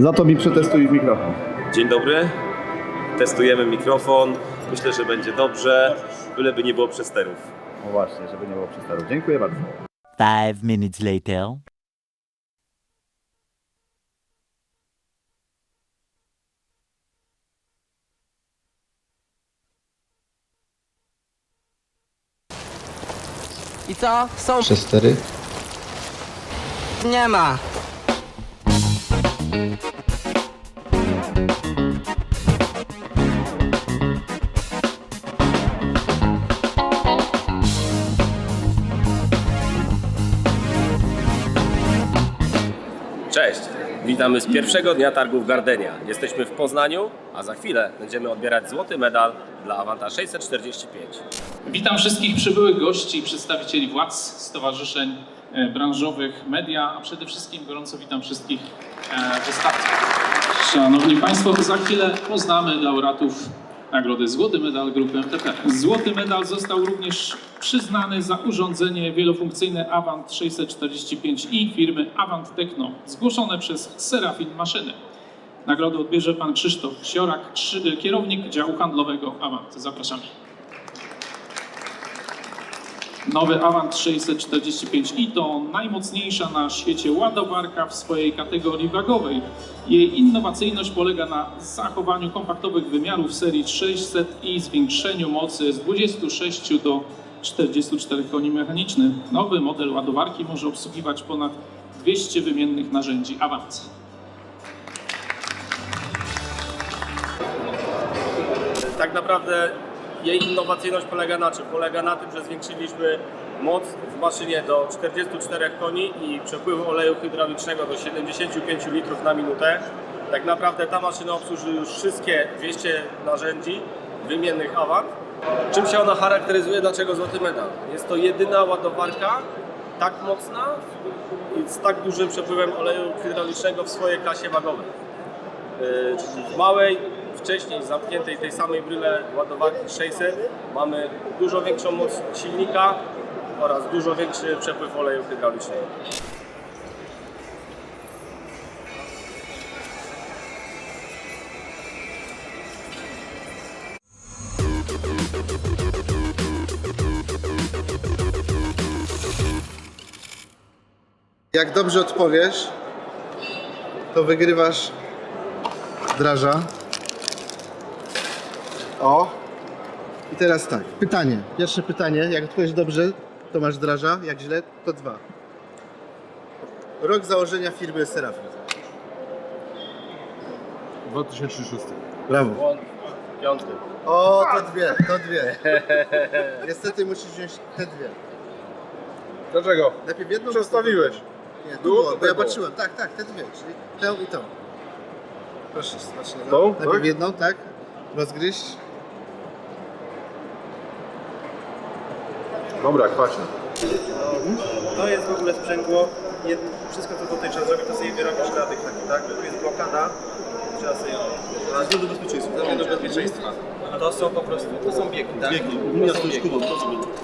Za to mi przetestuj mikrofon. Dzień dobry. Testujemy mikrofon. Myślę, że będzie dobrze, byleby nie było przesterów. O właśnie, żeby nie było przestarów. Dziękuję bardzo. Five minutes later. I co? Są... Przestery? Nie ma. Cześć! Witamy z pierwszego dnia targów Gardenia. Jesteśmy w Poznaniu, a za chwilę będziemy odbierać złoty medal dla Avanta 645. Witam wszystkich przybyłych gości i przedstawicieli władz, stowarzyszeń e, branżowych, media, a przede wszystkim gorąco witam wszystkich e, wystawców. Szanowni Państwo, za chwilę poznamy laureatów Nagrody Złoty Medal Grupy MTP. Złoty medal został również przyznany za urządzenie wielofunkcyjne Avant 645i firmy Avant Techno, zgłoszone przez Serafin Maszyny. Nagrodę odbierze pan Krzysztof Siorak, kierownik działu handlowego Avant. Zapraszamy. Nowy Avant 645i to najmocniejsza na świecie ładowarka w swojej kategorii wagowej. Jej innowacyjność polega na zachowaniu kompaktowych wymiarów serii 600 i zwiększeniu mocy z 26 do 44 koni mechanicznych. Nowy model ładowarki może obsługiwać ponad 200 wymiennych narzędzi Avant. Tak naprawdę jej innowacyjność polega na czym? Polega na tym, że zwiększyliśmy moc w maszynie do 44 koni i przepływu oleju hydraulicznego do 75 litrów na minutę. Tak naprawdę ta maszyna obsłuży już wszystkie 200 narzędzi wymiennych Avant. Czym się ona charakteryzuje? Dlaczego złoty medal? Jest to jedyna ładowarka tak mocna i z tak dużym przepływem oleju hydraulicznego w swojej klasie wagowej. Yy, W małej, wcześniej zamkniętej tej samej bryle ładowarki 600 mamy dużo większą moc silnika oraz dużo większy przepływ oleju hydraulicznego. Jak dobrze odpowiesz, to wygrywasz draża. O. I teraz tak, pytanie. Pierwsze pytanie, jak odpowiesz dobrze, to masz draża, jak źle, to dwa. Rok założenia firmy Serafin. 2006. Brawo. Piąty. O, to dwie, to dwie. Niestety musisz wziąć te dwie. Dlaczego? Najpierw jedną. Przestawiłeś. Nie, tu było, bo ja patrzyłem. Tak, tak, te dwie, czyli tę i tą. Proszę, to. Tą, Najpierw tak? jedną, tak? Rozgryźć. Dobra, kwaśne. To jest w ogóle sprzęgło. Nie, wszystko co tutaj trzeba zrobić, to sobie wyrobić na tych takich, tak? Tu jest blokada. Trzeba sobie. Ze względu bezpieczeństwa. Ze względu bezpieczeństwa. To są po prostu, to są biegi, tak? Biegi. To są biegi.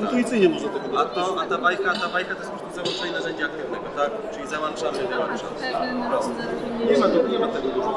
Intuicyjnie można tego A, to, a ta bajka, ta bajka to jest po prostu załączenie narzędzia aktywnego, tak? Czyli załączamy, wyłączamy. Prosto. Nie ma, tu- nie ma tego dużo.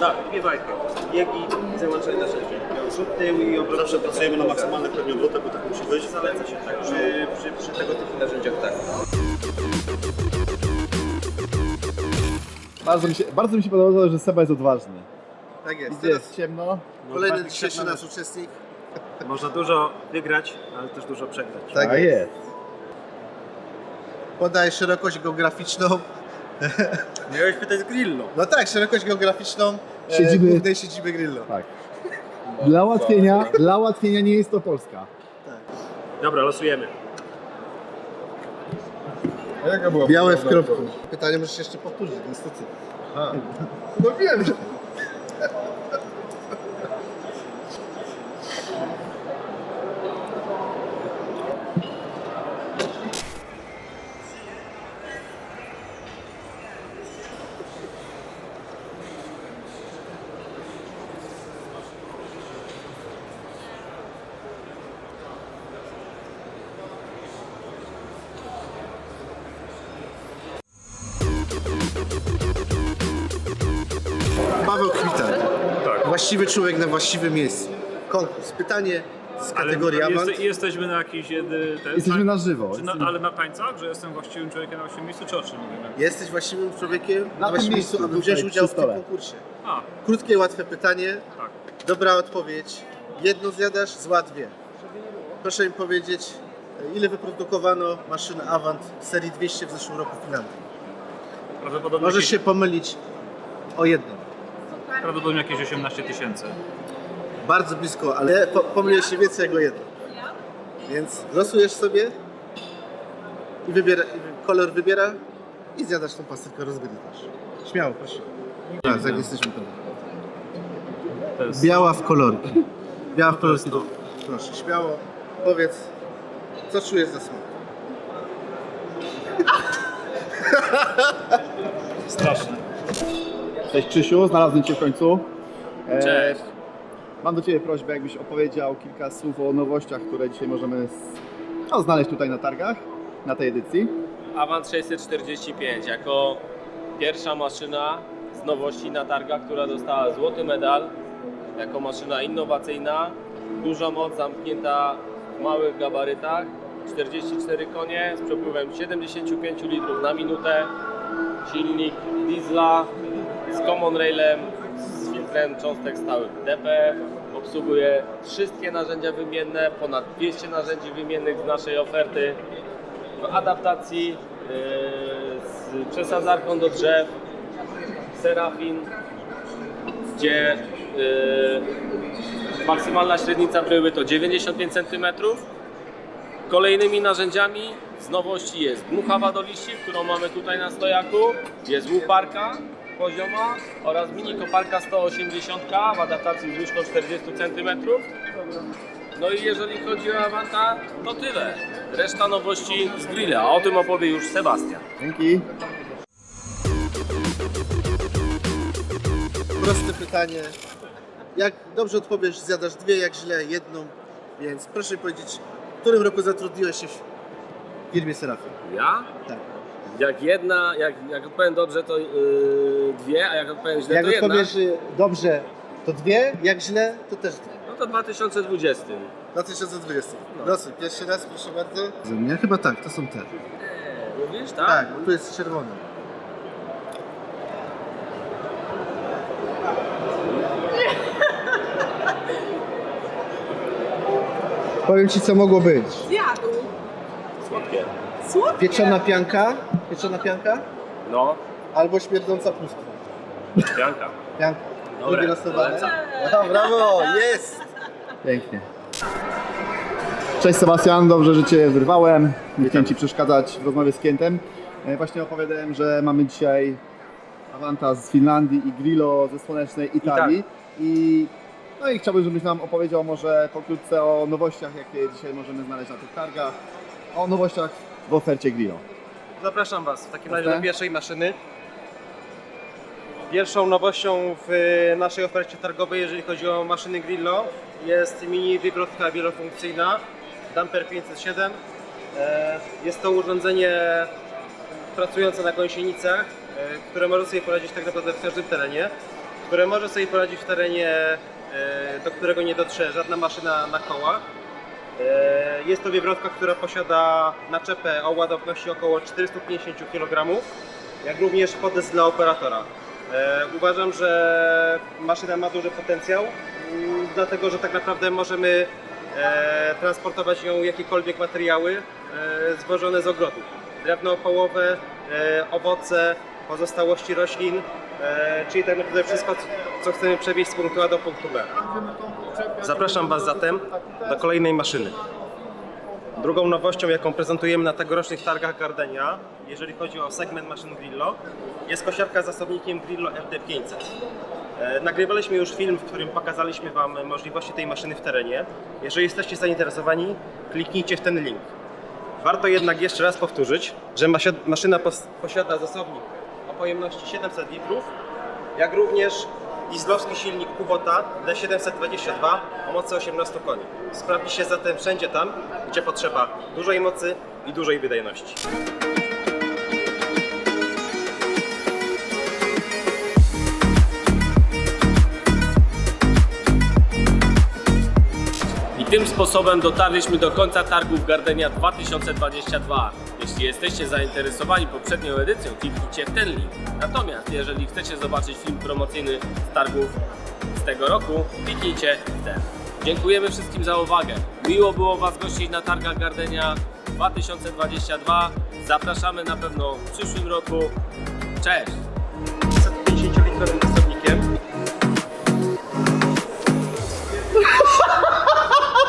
Tak, dwie bajki. Biegi, załączenie narzędzia. Przód, tył i obrót. Zawsze pracujemy na maksymalnych pewnie obrotach, bo tak musi być. Zaleca się tak przy, przy, przy tego typu narzędziach, tak. Bardzo mi się, bardzo mi się podobało, że Seba jest odważny. Tak jest. Gdzie Teraz jest ciemno? kolejny dzisiejszy nasz uczestnik. Można dużo wygrać, ale też dużo przegrać. Tak A jest. jest. Podaj szerokość geograficzną. Miałeś pytać Grillo. No tak, szerokość geograficzną e, Siedziby- głównej siedziby Grillo. Tak. Dla ułatwienia, dla ułatwienia nie jest to Polska. Dobra, losujemy. A jaka była Białe w kropku. Pytanie możesz jeszcze powtórzyć, niestety. No wiem, że... Paweł Kwitar. Tak. Właściwy człowiek na właściwym miejscu. Konkurs. Pytanie z kategorii ale jeste, jesteśmy na jakiejś jedy... Ten, Jesteśmy na żywo. Czy na, ale na tańcach, że jestem właściwym człowiekiem na właściwym miejscu, czy o czym mówimy? Jesteś właściwym człowiekiem na, tym właściwym miejscu, miejscu, aby tutaj, wziąć udział w tym stole. konkursie. A, Krótkie, łatwe pytanie. tak. Dobra odpowiedź. Jedno zjadasz, zła dwie. Proszę mi powiedzieć, ile wyprodukowano maszyny Avant serii 200 w zeszłym roku w Finlandii? Prawdopodobnie, Możesz się pomylić o jednym. Prawdopodobnie jakieś 18 tysięcy. Bardzo blisko, ale po, pomyliłeś się więcej jak o jedno. Więc losujesz sobie i wybiera, i kolor wybiera i zjadasz tą pastylkę, rozgryzasz. Śmiało, proszę. Tak, tak jesteśmy. To jest... Biała w kolorki. Biała w kolorki. Proszę, śmiało. Powiedz, co czujesz za smak? Straszne. Cześć Krzysiu, znalazłem Cię w końcu. E, Cześć. Mam do Ciebie prośbę, jakbyś opowiedział kilka słów o nowościach, które dzisiaj możemy no, znaleźć tutaj na targach, na tej edycji. Avant 645 jako pierwsza maszyna z nowości na targach, która dostała złoty medal jako maszyna innowacyjna, duża moc zamknięta w małych gabarytach, 44 konie z przepływem 75 litrów na minutę, silnik diesla z common railem, z filtrem cząstek stałych DPF, obsługuje wszystkie narzędzia wymienne, ponad 200 narzędzi wymiennych z naszej oferty. W adaptacji yy, z przesadzarką do drzew, Serafin, gdzie yy, maksymalna średnica bryły to 95 cm. Kolejnymi narzędziami z nowości jest dmuchawa do liści, którą mamy tutaj na stojaku, jest łuparka pozioma oraz mini koparka 180 w adaptacji z łyżką 40 cm. No i jeżeli chodzi o Avanta, to tyle. Reszta nowości z grilla, a o tym opowie już Sebastian. Dzięki. Proste pytanie. Jak dobrze odpowiesz, zjadasz dwie, jak źle jedną. Więc proszę mi powiedzieć, w którym roku zatrudniłeś się w firmie Serafin? Ja? Tak. Jak jedna, jak, jak odpowiem dobrze, to yy, dwie, a jak odpowiem źle, Jak to jedna. odpowiesz y, dobrze, to dwie, jak źle, to też dwie. No to 2020. 2020. Losy, pierwszy raz, proszę bardzo. Ze mnie? Chyba tak, to są te. Mówisz, tak? Tak, tu jest czerwony. Powiem Ci, co mogło być. Zjadł. Słodkie. Słodkie. Pieczona pianka, pieczona pianka, No, albo śmierdząca pustka. pianka. Pianka. Dobre, Drugie losowane. polecam. No, brawo, jest! Pięknie. Cześć Sebastian, dobrze, że Cię wyrwałem. Nie chciałem Ci przeszkadzać w rozmowie z klientem. E, Właśnie opowiadałem, że mamy dzisiaj Avanta z Finlandii i Grillo ze słonecznej Italii. I, no i chciałbym, żebyś nam opowiedział może pokrótce o nowościach, jakie dzisiaj możemy znaleźć na tych targach. O nowościach w ofercie Grillo. Zapraszam Was w takim razie do pierwszej maszyny. Pierwszą nowością w naszej ofercie targowej, jeżeli chodzi o maszyny Grillo, jest mini wywrotka wielofunkcyjna Damper 507. E, Jest to urządzenie pracujące na gąsienicach, e, które może sobie poradzić tak naprawdę w każdym terenie, które może sobie poradzić w terenie, e, do którego nie dotrze żadna maszyna na kołach. E, Jest to wywrotka, która posiada naczepę o ładowności około 450 kg, jak również podest dla operatora. E, Uważam, że maszyna ma duży potencjał, mm, dlatego że tak naprawdę możemy e, transportować nią jakiekolwiek materiały zwożone z ogrodu. Drewno opałowe, owoce, pozostałości roślin, czyli tak naprawdę wszystko, co chcemy przewieźć z punktu A do punktu B. Zapraszam Was zatem do kolejnej maszyny. Drugą nowością, jaką prezentujemy na tegorocznych targach Gardenia, jeżeli chodzi o segment maszyn Grillo, jest kosiarka z zasobnikiem Grillo FD500. E, Nagrywaliśmy już film, w którym pokazaliśmy Wam możliwości tej maszyny w terenie. Jeżeli jesteście zainteresowani, kliknijcie w ten link. Warto jednak jeszcze raz powtórzyć, że maszyna pos- posiada zasobnik o pojemności 700 litrów, jak również dieslowski silnik Kubota D722 o mocy 18 koni. Sprawdzi się zatem wszędzie tam, gdzie potrzeba dużej mocy i dużej wydajności. Tym sposobem dotarliśmy do końca targów Gardenia 2022. Jeśli jesteście zainteresowani poprzednią edycją, kliknijcie w ten link. Natomiast jeżeli chcecie zobaczyć film promocyjny z targów z tego roku, kliknijcie w ten. Dziękujemy wszystkim za uwagę. Miło było Was gościć na targach Gardenia 2022. Zapraszamy na pewno w przyszłym roku. Cześć! 50-litrowym